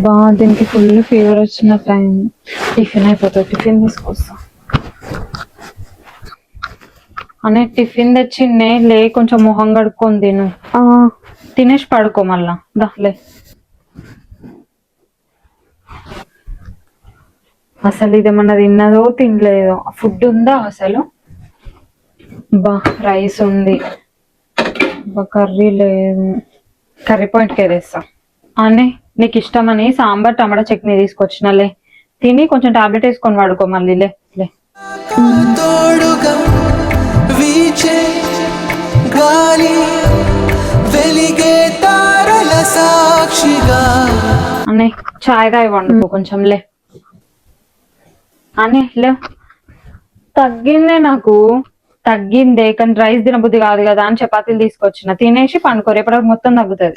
బా దీనికి full fever వచ్చినట్టు అయింది టిఫిన్ అయిపోతుంది టిఫిన్ తీసుకొస్తా. అనే టిఫిన్ తెచ్చిండే. లే కొంచెం మొహం కడుక్కొని తిను. ఆ, తినేసి పడుకో మళ్ళా. దా లే. అసలు ఇదేమన్నా తిన్నదో తినలేదో. ఫుడ్ ఉందా అసలు? బా రైస్ ఉంది. బా కర్రీ లేదు. కర్రీ పాయింట్కి వేస్తా అని నీకు ఇష్టమని సాంబార్ టమాటా చట్నీ తీసుకొచ్చినలే. తిని కొంచెం టాబ్లెట్ వేసుకొని వాడుకో మళ్ళీ లే అనే చాయ్ రాయి వండుకో కొంచెం లే. అని లే. తగ్గిందే నాకు. తగ్గిందే కానీ రైస్ తినబుద్ధి కాదు కదా అని చపాతీలు తీసుకొచ్చిన. తినేసి పండుకో రేపటి వరకు మొత్తం తగ్గుతుంది.